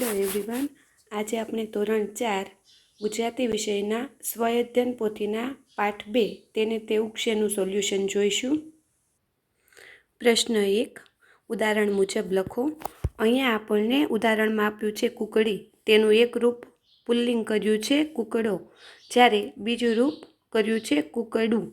Hello everyone આજે આપણે ધોરણ ચાર, ગુજરાતી વિષયના સ્વયધ્યન પોથીના પાઠ બે, તેને તે ઉક્ષેનું સોલ્યુશન જોઈશું. પ્રશ્ન એક, ઉદાહરણ મુજબ લખો, અહીંયા આપણને ઉદાહરણમાં આપ્યું છે કુકડી, તેનું એક રૂપ પુલ્લિંગ કર્યું છે કુકડો, જ્યારે બીજું રૂપ કર્યું છે કુકડું.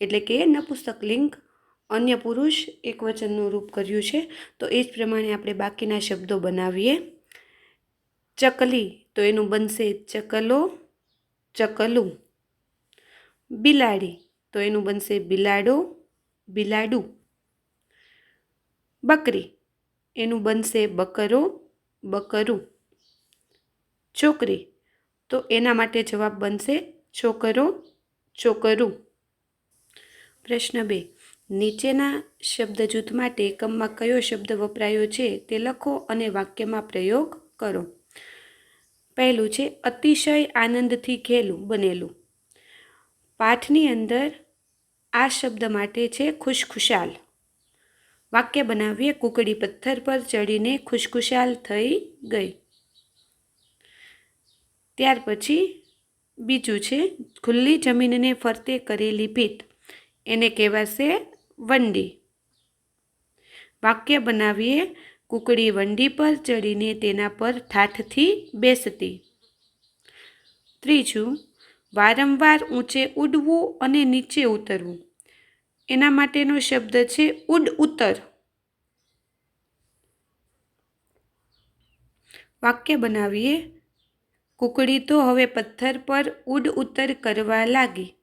એટલે કે નપુસ્તકલિંગ અન્ય પુરુષ એક વચનનું રૂપ કર્યું છે. તો એ જ પ્રમાણે આપણે બાકીના શબ્દો બનાવીએ. ચકલી, તો એનું બનશે ચકલો, ચકલું. બિલાડી, તો એનું બનશે બિલાડો, બિલાડું. બકરી, એનું બનશે બકરો, બકરું. છોકરી, તો એના માટે જવાબ બનશે છોકરો, છોકરું. પ્રશ્ન બે, નીચેના શબ્દ જૂથ માટે એકમમાં કયો શબ્દ વપરાયો છે તે લખો અને વાક્યમાં પ્રયોગ કરો. પહેલું છે અતિશય આનંદથી ઘેલું બનેલું. પાઠની અંદર આ શબ્દ માટે છે ખુશખુશાલ. વાક્ય બનાવીએ, કુકડી પથ્થર પર ચડીને ખુશખુશાલ થઈ ગઈ. ત્યાર પછી બીજું છે, ખુલ્લી જમીનને ફરતે કરેલી ભીત એને કહેવાશે વંડી. વાક્ય બનાવીએ કુકડી વંડી પર ચડીને તેના પર ઠાઠથી બેસતી. ત્રીજું, વારંવાર ઊંચે ઉડવું અને નીચે ઉતરવું. એના માટેનો શબ્દ છે ઉડ ઉતર. વાક્ય બનાવીએ. કુકડી તો હવે પથ્થર પર ઉડ ઉતર કરવા લાગી.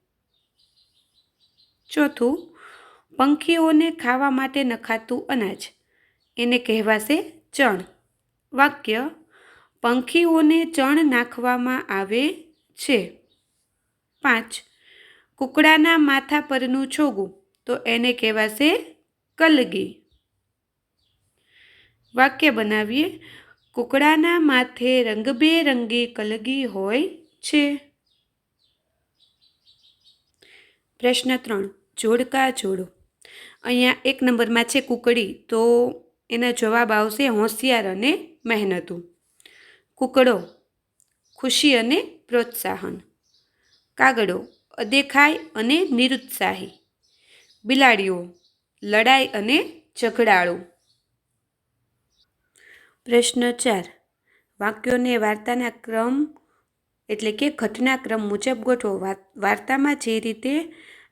ચોથું, પંખીઓને ખાવા માટે નખાતું અનાજ. એને કહેવાશે ચણ. વાક્ય, પંખીઓને ચણ નાખવામાં આવે છે. પાંચ, કુકડાના માથા પરનું છોગું. તો એને કહેવાશે કલગી. વાક્ય બનાવીએ, કુકડાના માથે રંગબેરંગી કલગી હોય છે. પ્રશ્ન ત્રણ, જોડકા જોડો. અહીંયા એક નંબરમાં છે કુકડી, તો એનો જવાબ આવશે હોશિયાર અને મહેનતું. કુકડો, ખુશી અને પ્રોત્સાહન. કાગડો અદેખાય અને નિરુત્સાહી. બિલાડીઓ, લડાઈ અને ઝઘડાળું. પ્રશ્ન ચાર. વાક્યોને વાર્તાના ક્રમ એટલે કે ઘટનાક્રમ મુજબ ગોઠવો. વાર્તામાં જે રીતે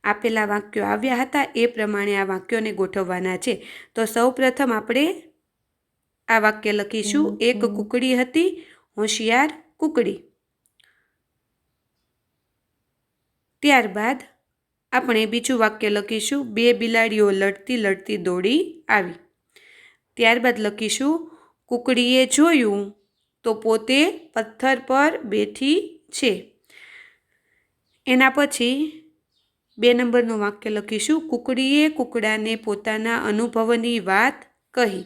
આપેલા વાક્યો આવ્યા હતા એ પ્રમાણે આ વાક્યોને ગોઠવવાના છે. તો સૌ પ્રથમ આપણે આ વાક્ય લખીશું. એક કુકડી હતી હોશિયાર કુકડી. ત્યારબાદ આપણે બીજું વાક્ય લખીશું. બે બિલાડીઓ લડતી લડતી દોડી આવી. ત્યારબાદ લખીશું કુકડીએ જોયું તો પોતે પથ્થર પર બેઠી છે. એના પછી બે નંબરનું વાક્ય લખીશું. કુકડીએ કુકડાને પોતાના અનુભવની વાત કહી.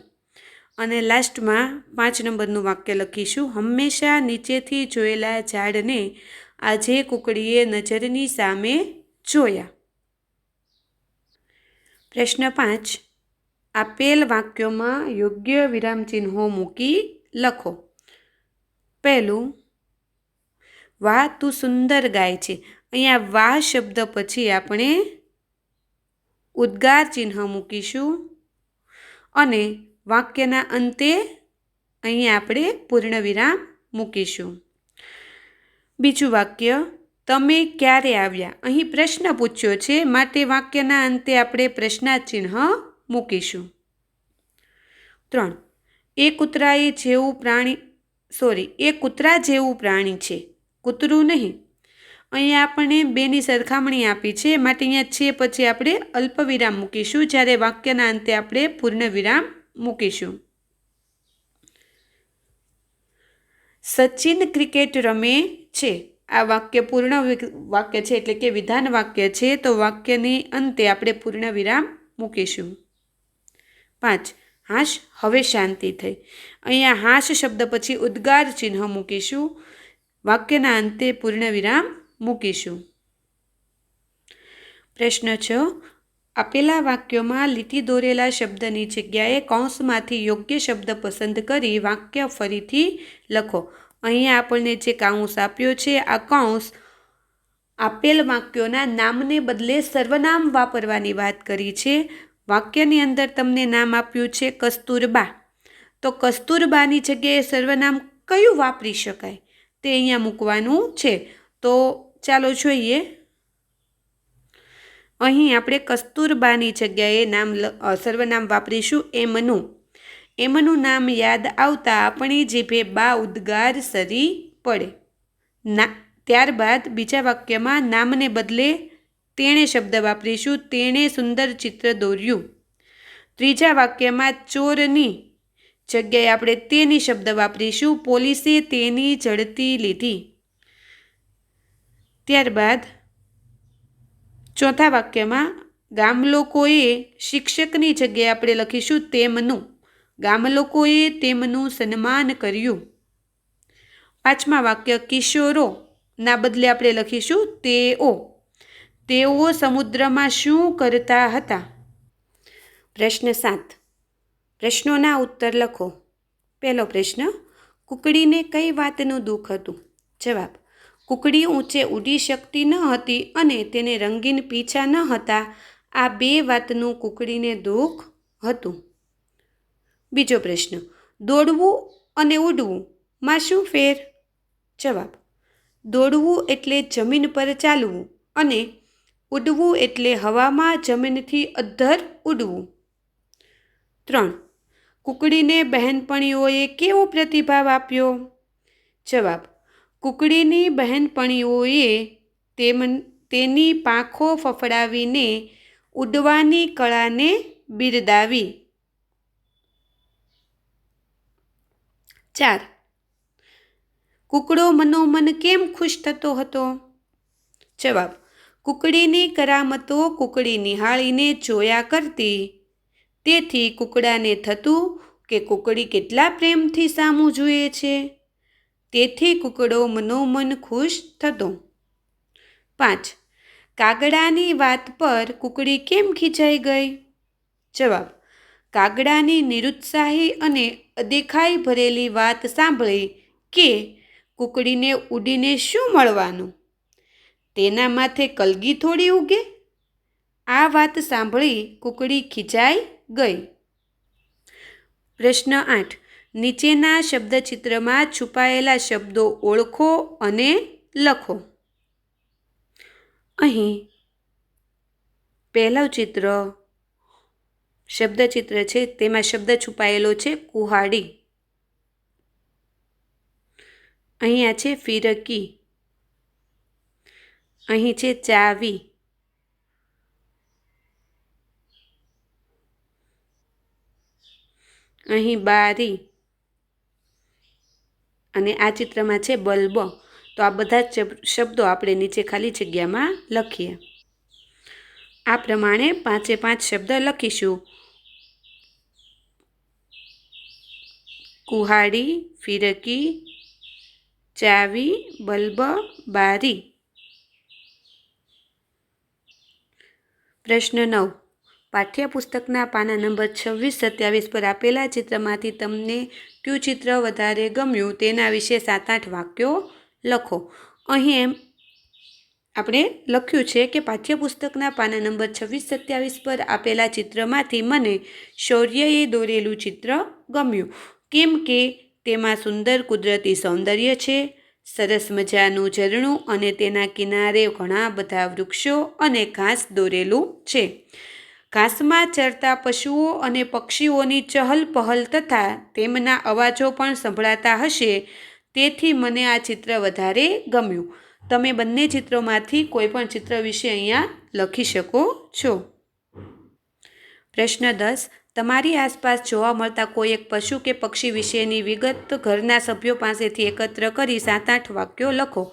અને લાસ્ટમાં પાંચ નંબરનું વાક્ય લખીશું. હંમેશા નીચેથી જોયેલા ઝાડને આજે કુકડીએ નજરની સામે જોયા. પ્રશ્ન પાંચ. આપેલ વાક્યોમાં યોગ્ય વિરામચિહ્નો મૂકી લખો. પહેલું, વાહ, તું સુંદર ગાય છે. અહીંયા વાહ શબ્દ પછી આપણે ઉદ્ગાર ચિહ્ન મૂકીશું અને વાક્યના અંતે અહીં આપણે પૂર્ણ વિરામ મૂકીશું. બીજું વાક્ય, તમે ક્યારે આવ્યા? અહીં પ્રશ્ન પૂછ્યો છે, માટે વાક્યના અંતે આપણે પ્રશ્નાચિહ્ન મૂકીશું. ત્રણ એ કૂતરાએ જેવું પ્રાણી સોરી એ કૂતરા જેવું પ્રાણી છે, કૂતરું નહીં અહીંયા આપણે બેની સરખામણી આપી છે. માટે અહીંયા છે પછી આપણે અલ્પ વિરામ મૂકીશું, જ્યારે વાક્યના અંતે આપણે પૂર્ણ વિરામ મૂકીશું. સચિન ક્રિકેટ રમે છે. આ વાક્ય પૂર્ણ વાક્ય છે એટલે કે વિધાન વાક્ય છે. તો વાક્યની અંતે આપણે પૂર્ણ વિરામ મૂકીશું. પાંચ, હાશ હવે શાંતિ થઈ. અહીંયા હાશ શબ્દ પછી ઉદ્ગાર ચિહ્ન મૂકીશું. વાક્યના અંતે પૂર્ણ વિરામ મૂકીશું. પ્રશ્ન છ. આપેલા વાક્યોમાં લીટી દોરેલા શબ્દની જગ્યાએ કૌંસમાંથી યોગ્ય શબ્દ પસંદ કરી વાક્ય ફરીથી લખો. અહીંયા આપણને જે કાઉન્સ આપ્યો છે, આ કૌંસ આપેલ વાક્યોના નામને બદલે સર્વનામ વાપરવાની વાત કરી છે. વાક્યની અંદર તમને નામ આપ્યું છે કસ્તુરબા. તો કસ્તુરબાની જગ્યાએ સર્વનામ કયું વાપરી શકાય? તે અહીંયા મૂકવાનું છે. તો ચાલો જોઈએ. અહીં આપણે કસ્તુરબાની જગ્યાએ નામ સર્વનામ વાપરીશું. એમનું એમનું નામ યાદ આવતા આપણી જીભે બા ઉદ્ગાર સરી પડે. ના, ત્યારબાદ બીજા વાક્યમાં નામને બદલે તેણે શબ્દ વાપરીશું. તેણે સુંદર ચિત્ર દોર્યું. ત્રીજા વાક્યમાં ચોરની જગ્યાએ આપણે તેની શબ્દ વાપરીશું. પોલીસે તેની ઝડતી લીધી. ત્યારબાદ ચોથા વાક્યમાં, ગામ લોકોએ શિક્ષકની જગ્યાએ આપણે લખીશું તેમનું. ગામ લોકોએ તેમનું સન્માન કર્યું. પાંચમા વાક્ય કિશોરોના બદલે આપણે લખીશું તેઓ. તેઓ સમુદ્રમાં શું કરતા હતા? પ્રશ્ન સાત. પ્રશ્નોના ઉત્તર લખો. પહેલો પ્રશ્ન, કુકડીને કઈ વાતનું દુઃખ હતું? જવાબ કુકડી ઊંચે ઉડી શકતી ન હતી અને તેને રંગીન પીછા ન હતા. આ બે વાતનું કુકડીને દુઃખ હતું. બીજો પ્રશ્ન, દોડવું અને ઉડવું માં શું ફેર? જવાબ, દોડવું એટલે જમીન પર ચાલવું અને ઉડવું એટલે હવામાં જમીનથી અધ્ધર ઉડવું. ત્રણ, કુકડીને બહેનપણીઓએ કેવો પ્રતિભાવ આપ્યો? જવાબ કુકડીની બહેનપણીઓએ તેમ, તેની પાંખો ફફડાવીને ઉડવાની કળાને બિરદાવી. ચાર. કુકડો મનોમન કેમ ખુશ થતો હતો? જવાબ. કુકડીની કરામતો કુકડી નિહાળીને જોયા કરતી. તેથી કુકડાને થતું કે કુકડી કેટલા પ્રેમથી સામું જુએ છે? તેથી કુકડો મનોમન ખુશ થતો. પાંચ, કાગડાની વાત પર કુકડી કેમ ખીચાઈ ગઈ? જવાબ, કાગડાની નિરુત્સાહી અને અદેખાઈ ભરેલી વાત સાંભળી કે કુકડીને ઉડીને શું મળવાનું? તેના માથે કલગી થોડી ઉગે? આ વાત સાંભળી કુકડી ખીચાઈ ગઈ. પ્રશ્ન આઠ નીચેના શબ્દચિત્રમાં છુપાયેલા શબ્દો ઓળખો અને લખો. અહીં પહેલું ચિત્ર શબ્દચિત્ર છે, તેમાં શબ્દ છુપાયેલો છે, કુહાડી. અહીંયા છે ફિરકી. અહીં છે ચાવી. અહીં બારી. અને આ ચિત્રમાં છે બલ્બ. તો આ બધા જ શબ્દો આપણે નીચે ખાલી જગ્યામાં લખીએ. આ પ્રમાણે પાંચે પાંચ શબ્દ લખીશું. કુહાડી, ફિરકી, ચાવી, બલ્બ, બારી. પ્રશ્ન નવ. પાઠ્યપુસ્તકના પાના નંબર છવ્વીસ સત્યાવીસ પર આપેલા ચિત્રમાંથી તમને કયું ચિત્ર વધારે ગમ્યું તેના વિશે સાત આઠ વાક્યો લખો. અહીં એમ આપણે લખ્યું છે કે પાઠ્યપુસ્તકના પાના નંબર છવ્વીસ સત્યાવીસ પર આપેલા ચિત્રમાંથી મને શૌર્યએ દોરેલું ચિત્ર ગમ્યું. કેમ કે તેમાં સુંદર કુદરતી સૌંદર્ય છે, સરસ મજાનું ઝરણું અને તેના કિનારે ઘણા બધા વૃક્ષો અને ઘાસ દોરેલું છે. ઘાસમાં ચરતા પશુઓ અને પક્ષીઓની ચહલ પહલ તથા તેમના અવાજો પણ સંભળાતા હશે. તેથી મને આ ચિત્ર વધારે ગમ્યું. તમે બંને ચિત્રોમાંથી કોઈ પણ ચિત્ર વિશે અહીંયા લખી શકો છો. પ્રશ્ન દસ. તમારી આસપાસ જોવા મળતા કોઈ એક પશુ કે પક્ષી વિશેની વિગત ઘરના સભ્યો પાસેથી એકત્ર કરી સાત આઠ વાક્યો લખો.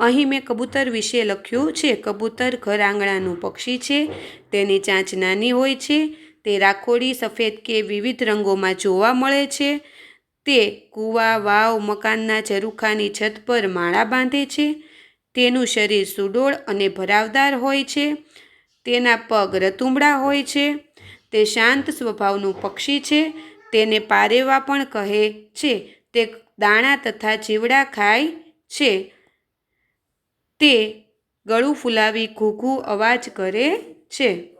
અહીં મેં કબૂતર વિશે લખ્યું છે. કબૂતર ઘર આંગણાનું પક્ષી છે. તેની ચાંચ નાની હોય છે. તે રાખોડી, સફેદ કે વિવિધ રંગોમાં જોવા મળે છે. તે કૂવા, વાવ, મકાનના ઝરૂખાની છત પર માળા બાંધે છે. તેનું શરીર સુડોળ અને ભરાવદાર હોય છે. તેના પગ રતુમડા હોય છે. તે શાંત સ્વભાવનું પક્ષી છે. તેને પારેવા પણ કહે છે. તે દાણા તથા ચીવડા ખાય છે. તે ગળું ફૂલાવી ઘૂઘૂ અવાજ કરે છે.